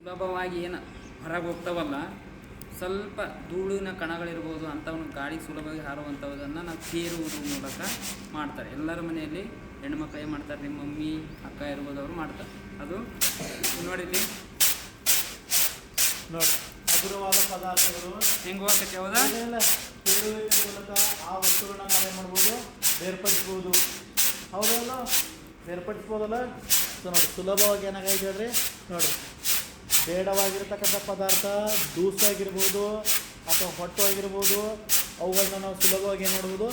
ಸುಲಭವಾಗಿ ಏನು ಹೊರಗೆ ಹೋಗ್ತಾವಲ್ಲ ಸ್ವಲ್ಪ ಧೂಳಿನ ಕಣಗಳಿರ್ಬೋದು ಅಂಥವನ್ನು ಗಾಳಿ ಸುಲಭವಾಗಿ ಹಾರುವಂಥವುದನ್ನು ನಾವು ಕೇರುವುದ್ರ ಮೂಲಕ ಮಾಡ್ತಾರೆ. ಎಲ್ಲರ ಮನೆಯಲ್ಲಿ ಹೆಣ್ಮಕ್ಳು ಏನು ಮಾಡ್ತಾರೆ ನಿಮ್ಮ ಮಮ್ಮಿ ಅಕ್ಕ ಇರ್ಬೋದು ಅವರು ಮಾಡ್ತಾರೆ. ಅದು ನೋಡಿದ್ದೀನಿ ನೋಡಿ ಹಗುರವಾದ ಪದಾರ್ಥಗಳು. ಹೆಂಗೆ ಹೋಗಕ್ಕೆ ಹೌದಾ? ಕೇಳುವಿಕೆ ಮೂಲಕ ಆ ವಸ್ತುಗಳನ್ನ ನಾವೇನು ಮಾಡ್ಬೋದು? ಬೇರ್ಪಡಿಸ್ಬೋದು. ಹೌದಲ್ಲ ಬೇರ್ಪಡಿಸ್ಬೋದಲ್ಲ? ಸೊ ನೋಡಿ ಸುಲಭವಾಗಿ ಏನಾಗೈತೆ ಹೇಳ್ರಿ? ನೋಡಿ. ಬೇಡವಾಗಿರ್ತಕ್ಕಂಥ ಪದಾರ್ಥ ದೂಸಾಗಿರ್ಬೋದು ಅಥವಾ ಹೊಟ್ಟು ಆಗಿರ್ಬೋದು ಅವುಗಳನ್ನ ನಾವು ಸುಲಭವಾಗಿ ಏನು ಮಾಡ್ಬೋದು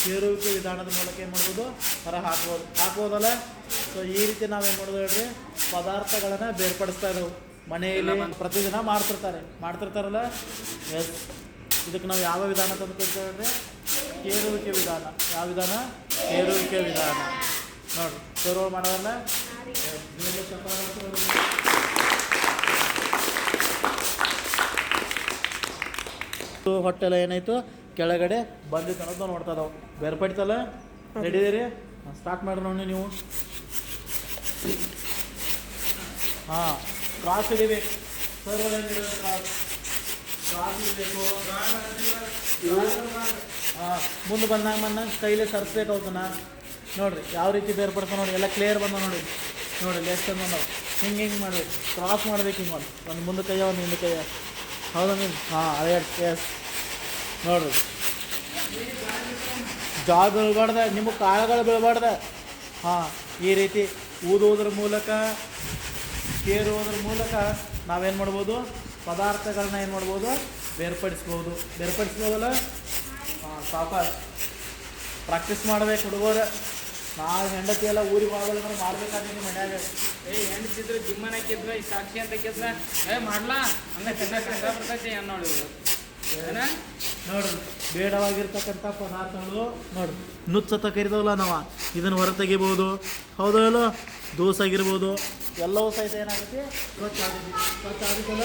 ಸೇರುವಿಕೆ ವಿಧಾನದ ಮೂಲಕ ಏನು ಮಾಡ್ಬೋದು ಹೊರ ಹಾಕ್ಬೋದು. ಹಾಕ್ಬೋದಲ್ಲ? ಸೊ ಈ ರೀತಿ ನಾವೇನು ಮಾಡೋದು ಹೇಳ್ರಿ? ಪದಾರ್ಥಗಳನ್ನು ಬೇರ್ಪಡಿಸ್ತಾ ಇದ್ದವು. ಮನೆಯಲ್ಲಿ ಪ್ರತಿದಿನ ಮಾಡ್ತಿರ್ತಾರೆ. ಮಾಡ್ತಿರ್ತಾರಲ್ಲ? ಎಸ್ ಇದಕ್ಕೆ ನಾವು ಯಾವ ವಿಧಾನ ತಂದು ಹೇಳ್ರಿ ಕೇರುವಿಕೆ ವಿಧಾನ. ಯಾವ ವಿಧಾನ? ಸೇರುವಿಕೆ ವಿಧಾನ. ನೋಡ್ರಿ. ಸೇರುವ ಮಾಡೋದಲ್ಲ? ಹೊಟ್ಟೆಲ್ಲ ಏನಾಯ್ತು ಕೆಳಗಡೆ ಬಂದಿತ್ತು ಅನ್ನೋದು ನೋಡ್ತಾ ಇದಾವೆ. ಬೇರ್ಪಡ್ತಲ್ಲ? ರೆಡಿ ಇದೀರಿ ಸ್ಟಾರ್ಟ್ ಮಾಡ್ರಿ ನೋಡಿ ನೀವು. ಹಾಂ ಕ್ರಾಸ್ ಹಿಡಿಬೇಕು. ಸರ್ವರ್ ಹೆಂಗಿರೋದು ಕ್ರಾಸ್ ಕ್ರಾಸ್ ಹಿಡಿಬೇಕು. ಹಾಂ ಮುಂದೆ ಬಂದಾಗ ಮನ್ನ ಕೈಲೇ ಸರಿಸ್ಬೇಕು ಅವನ್ನ ನೋಡ್ರಿ ಯಾವ ರೀತಿ ಬೇರ್ಪಡ್ತಾವೆ ನೋಡಿ ಎಲ್ಲ ಕ್ಲಿಯರ್ ಬಂದ ನೋಡಿ ನೋಡಿ ಲೆಫ್ಟ್ ಬಂದವು. ಹಿಂಗೆ ಹಿಂಗೆ ಮಾಡ್ಬೇಕು. ಕ್ರಾಸ್ ಮಾಡ್ಬೇಕು ಹಿಂಗೆ ಒಂದು ಮುಂದೆ ಕೈಯ ಒಂದು ಹಿಂದೆ ಕೈಯ. ಹೌದಾ ಹಾಂ, ಅದೇ ಕೇಸ್. ನೋಡ್ರಿ ಜಾಬ್ ಬೀಳ್ಬಾರ್ದ ನಿಮಗೆ ಕಾಳುಗಳು ಬೀಳ್ಬಾರ್ದ. ಹಾಂ, ಈ ರೀತಿ ಊದುವುದ್ರ ಮೂಲಕ, ಕೇರುವುದ್ರ ಮೂಲಕ ನಾವೇನು ಮಾಡ್ಬೋದು? ಪದಾರ್ಥಗಳನ್ನ ಏನು ಮಾಡ್ಬೋದು? ಬೇರ್ಪಡಿಸ್ಬೋದು. ಬೇರ್ಪಡಿಸ್ಬೋದಲ್ಲ? ಹಾಂ ಸಾವಕಾಶ ಪ್ರಾಕ್ಟೀಸ್ ಮಾಡಬೇಕು ಹುಡುಗರು ನಾವು ಹೆಂಡತಿ ಎಲ್ಲ ಊರಿಗೆ ಹೋಗಲ್ಲ ಮಾಡ್ಬೇಕಾದ್ರೆ ಮನ್ಯಾಗ? ಏ ಹೆಂಡತಿದ್ರು ಜಿಮ್ಮನ ಹಾಕಿದ್ರ ಈ ಸಾಕ್ಷಿ ಅಂತ ಹಾಕಿದ್ರ ಏ ಮಾಡ್ಲಾ? ಅಂದ್ರೆ ಚೆನ್ನಾಗಿ ಕಷ್ಟ ಬರ್ತೈತಿ ಏನ್ ನೋಡಿ ನೋಡ್ರಿ ಬೇಡವಾಗಿರ್ತಕ್ಕಂಥ ಪದಾರ್ಥಗಳು ನೋಡ್ರಿ ನುಚ್ಚತ್ತ ಕರಿದವಲ್ಲ ನಾವು ಇದನ್ನು ಹೊರ ತೆಗಿಬೋದು ಹೌದೋ ದೋಸೆ ಆಗಿರ್ಬೋದು. ಎಲ್ಲವೂ ಸಹಿತ ಏನಾಗುತ್ತೆ? ಸ್ವಚ್ಛ ಆಗುತ್ತೆ ಸ್ವಚ್ಛ ಆಗುತ್ತಲ್ಲ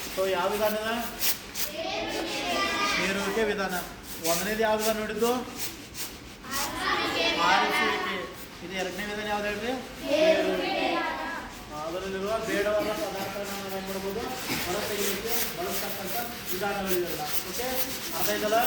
ಸೊ ಯಾವ ವಿಧಾನದ ನೀರುವಿಕೆ ವಿಧಾನ. ಒಂದನೇದು ಯಾವ ವಿಧಾನ ನೋಡಿದ್ದು? ಆರಿಸುವಿಕೆ. ಇದು ಎರಡನೇ ವಿಧಾನ ಯಾವ್ದು ಹೇಳ್ರಿ. ಅದರಲ್ಲಿರುವ ಬೇಡವಾದ ಪದಾರ್ಥಗಳನ್ನು ಏನು ಮಾಡ್ಬೋದು? ಹೊರ ಬಳಸ್ತಕ್ಕಂಥ ವಿಧಾನಗಳಿವೆಲ್ಲ. ಓಕೆ ಅರ್ಥ ಆಯ್ತಲ್ಲ?